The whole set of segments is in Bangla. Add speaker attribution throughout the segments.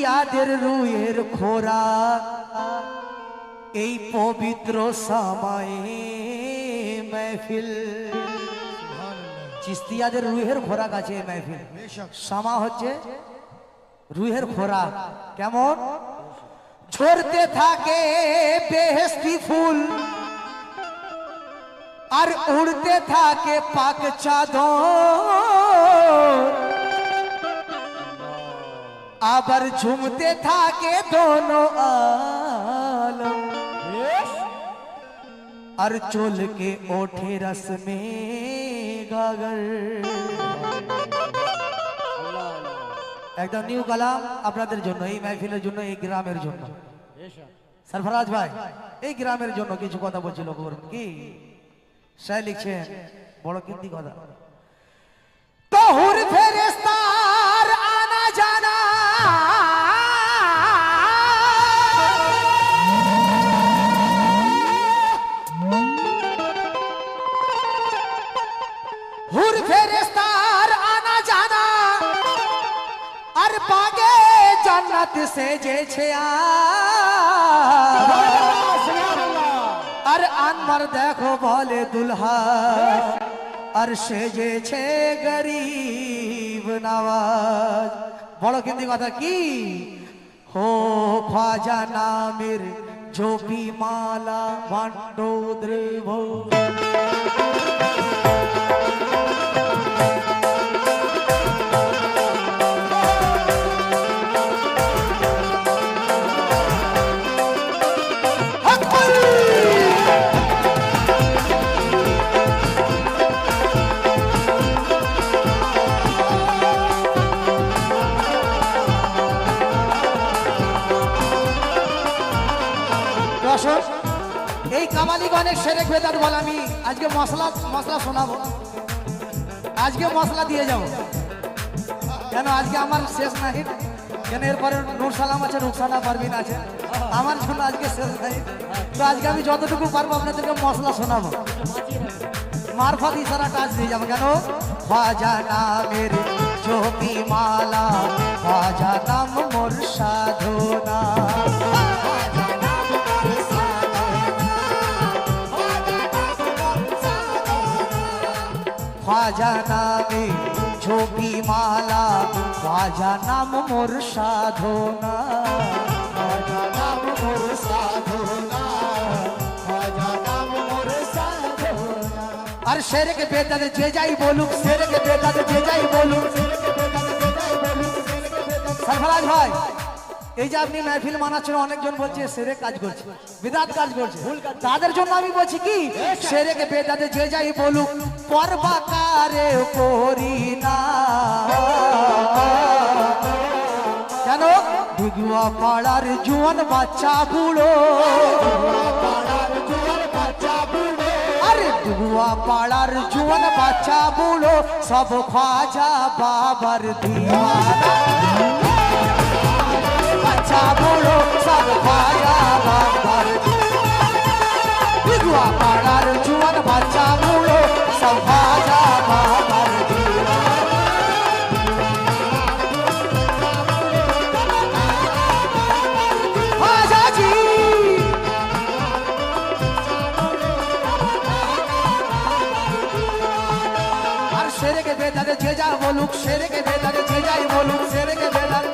Speaker 1: চিস্তিয়াদের রুয়ের খোরা। এই পবিত্র সময়ে মেহফিল। চিস্তিয়াদের রুহের খোরাক আছে মেহফিল। সামা হচ্ছে রুহের খোরাক কেমন? ঝরতে থাকে বেহেস্তি ফুল। আর উড়তে থাকে পাক চাদর। আবার ঝুমতে থাকে দোনো আলম আর চল के ওঠে রস में গাগর একদম নিউ কালাম আপনাদের জন্য এই মাহফিলের জন্য এই গ্রামের জন্য। সরফরাজ ভাই এই গ্রামের জন্য কিছু কথা বলছিল খবর কি? সে লিখছেন বড় কীর্তি কথা। তহুর ফেরেস্তার জান্নাত সেজেছে আর। আনমার দেখো বলে দুলহা আর সেজেছে গরিব নওয়াজ বড় কিন্তু কথা কি? হো খাজা নামের ঝোপি মালা ভান্ডো দ্রেভ এই কামালিগণের সেরেক বেদাত বল আমি। আজকে মশলা মশলা শোনাবো। আজকে মশলা দিয়ে যাব। কেন আজকে আমার শেষ নাই কেন এরপরে নূর সালাম আছে, রুকসানা পারবিন আছে? আমার জন্য আজকে শেষ নাই তো আজকে আমি যতটুকু পারব আপনাদেরকে মশলা শোনাবো। মারফত ইশারা টাচ দিয়ে যাব। কেন? খাজা নামের চোপি মালা খাজা নাম মোর সাধনা খাজা নামে ঝোপি মালা খাজা নাম মোর সাধনা খাজা নাম মোর সাধনা। খাজা নাম মোর সাধনা আর শেরকে বেদাতে যে যাই বলুক। শেরকে বেদাতে যে যাই বলুক সরফরাজ ভাই। এই যে আপনি মেহফিল মানাচ্ছেন, অনেকজন বলছে, সেরে কাজ করছে। বিদাত কাজ করছে তাদের জন্য আমি বলছি কি, সেরেকে বেদাতে যে যাই বলুক পর্বাকারে করি না। কেন? ডিগুয়া পাড়ার জুয়ান বাচ্চা বুড়ো। ডিগুয়া পাড়ার জুয়ান বাচ্চা বুড়ো, সব খাজা বাবার দিওয়ানা। সেরেকে বেদারে যে যা বলুক সেরেকে বেদারে যে যাই বলুক সেরেকে বেদার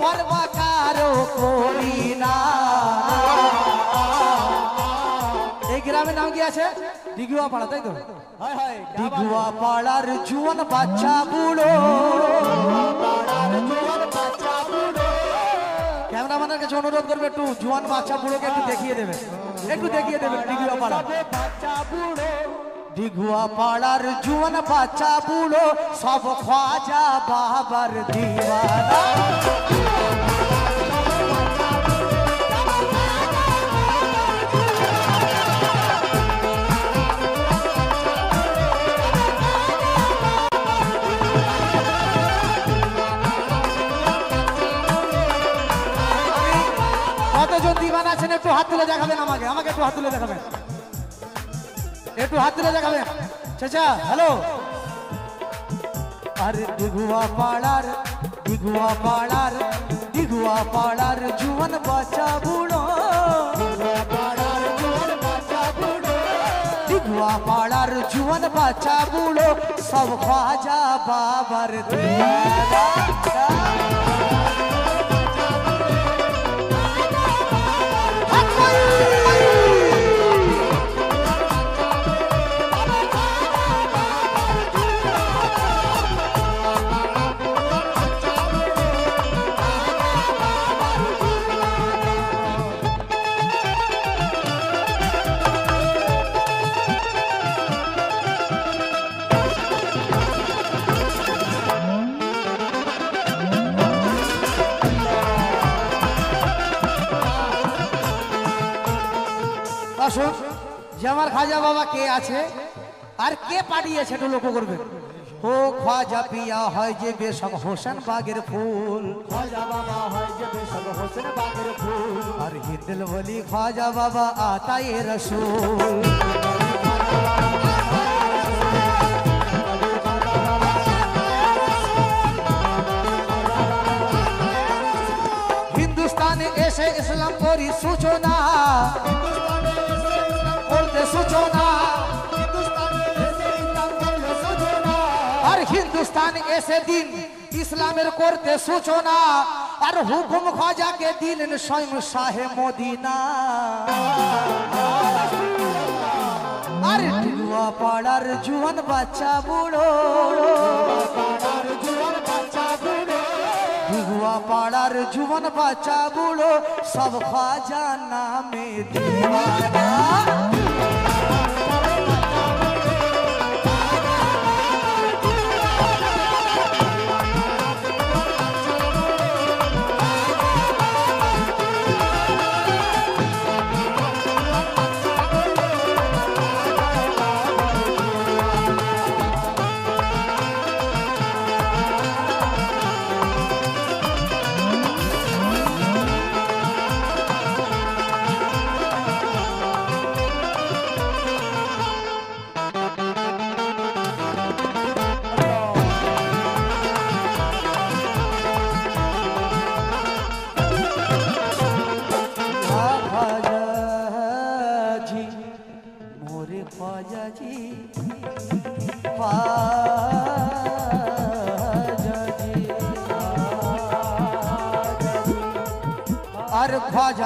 Speaker 1: পর্বাকারও করি না। এই গ্রামের নাম কি আছে? দিগুয়া পাড়া তাই তো? দিগুয়া পাড়ার জুয়ান বাচ্চা বুড়ো। ক্যামেরাম্যানের কাছে অনুরোধ করবে একটু জুয়ান বাচ্চা বুড়োকে একটু দেখিয়ে দেবে। একটু দেখিয়ে দেবে দিগুয়া পাড়া দিগুয়া পাড়ার জুয়ান বাচ্চা বুড়ো, সব খাজা বাবার দিওয়ানা আছেন? একটু হাত তুলে দেখাবেন আমাকে আমাকে একটু হাত তুলে দেখাবেন। একটু হাত তুলে দেখাবেন চাচা হ্যালো আরে দিগুয়া পাড়ার দিগুয়া পাড়ার দিগুয়া পাড়ার জুয়ান বাচ্চা বুড়ো দিগুয়া পাড়ার জুয়ান বাচ্চা বুড়ো সব খাজা বাবার দেওয়া আসুন যে আমার খাজা বাবা কে আছে? আর কে পাঠিয়েছে একটু লক্ষ্য করবেন ও খাজা পিয়া হয় যে বেশক হোসেন বাগের ফুল। আর হিন্দল বলি খাজা বাবা আতাই রসুল। হিন্দুস্তানে এসে ইসলাম করি সূচনা হিন্দুস্তান এসে দিন ইসলামের করতে সূচনা আর হুকুম খাজাকে দিলেন স্বয়ং শাহে মদিনা। আর টিলুয়া পাড়ার জুয়ান বাচ্চা বুড়ো। দিগুয়া পাড়ার জুয়ান বাচ্চা বুড়ো সব খাজা নামে দিওয়ানা।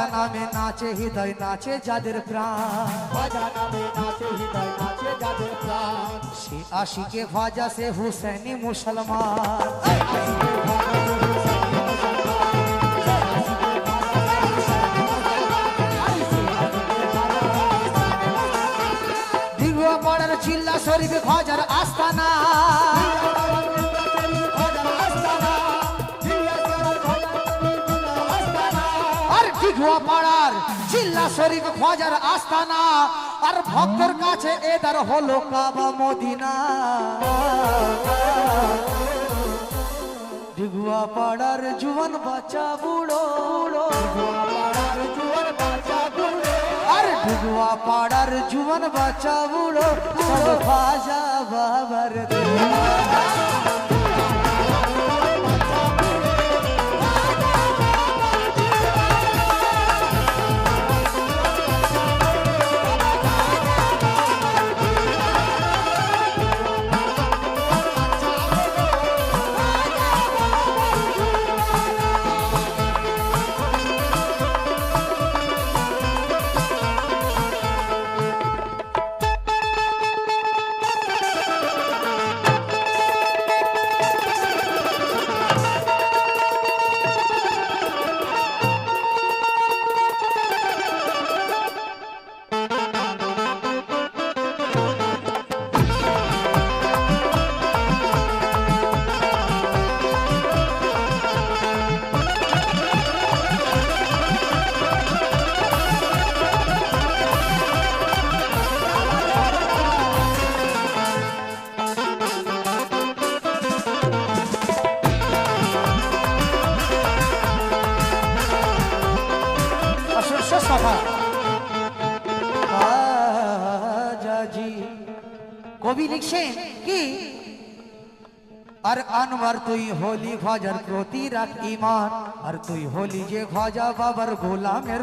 Speaker 1: আর খাজা নামে নাচে হৃদয় নাচে যাদের প্রাণ। সে আশিকে খাজা সে হুসেনি মুসলমান। দিগুয়া পাড়ার চিল্লা শরীফ খাজার আস্তানা। আর দিগুয়া পাড়ার চিল্লা শরীফ খাজার আস্তানা। আর ভক্তর কাছে এদার হলো কাবা মদিনা। দিগুয়া পাড়ার জুয়ান বাচ্চা বুড়ো। আর দিগুয়া পাড়ার জুয়ান বাচ্চা বুড়ো। সব খাজা বাবার দেওয়া আজাজি কবি লিখছেন কি আর আনবার তুই হলি খজার প্রতি রাখ ইমান আর তুই হলি যে খজা বাবার গোলামের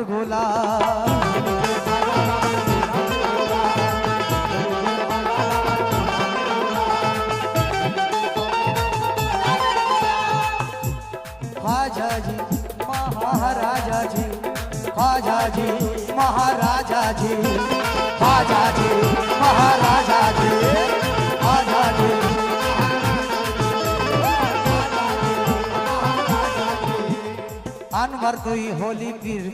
Speaker 1: আনবার তুই হলি পীর।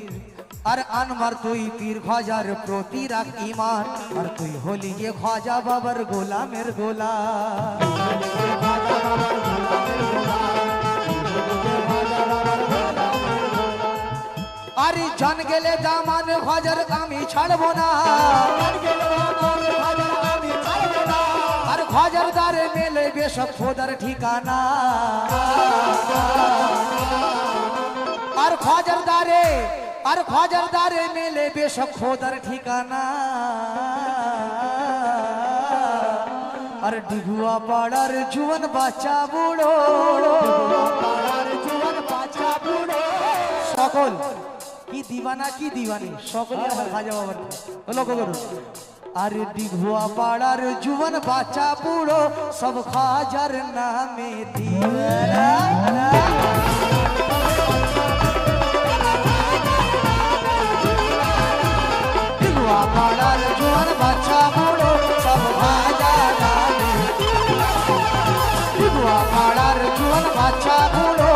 Speaker 1: আর আনবার তুই পীর খজার প্রতি রাখ ইমান আর তুই হলি যে খজা বাবার গোলামের গোলাম। আরে জন গেলে দামান খজার আমি ছাড়বো না। আর খজার দ্বারে মেলে বেশক খোদার ঠিকানা। আর খজার দ্বারে, আর খজার দ্বারে মেলে বেশক খোদার ঠিকানা। আর ডিগুয়া পাড়ার জুয়ান বাচ্চা বুড়ো। সকল, কি দিবানা, কি দিবানি? সকলে আমার খাজা বাবার লক্ষ্য করুন। আরে দিঘুয়া পাড়ার জুয়ান বাচ্চা বুড়ো, সব খাজার নামে দিবানা हुआ पाड़ा रुजुअन बाछा बूढ़ो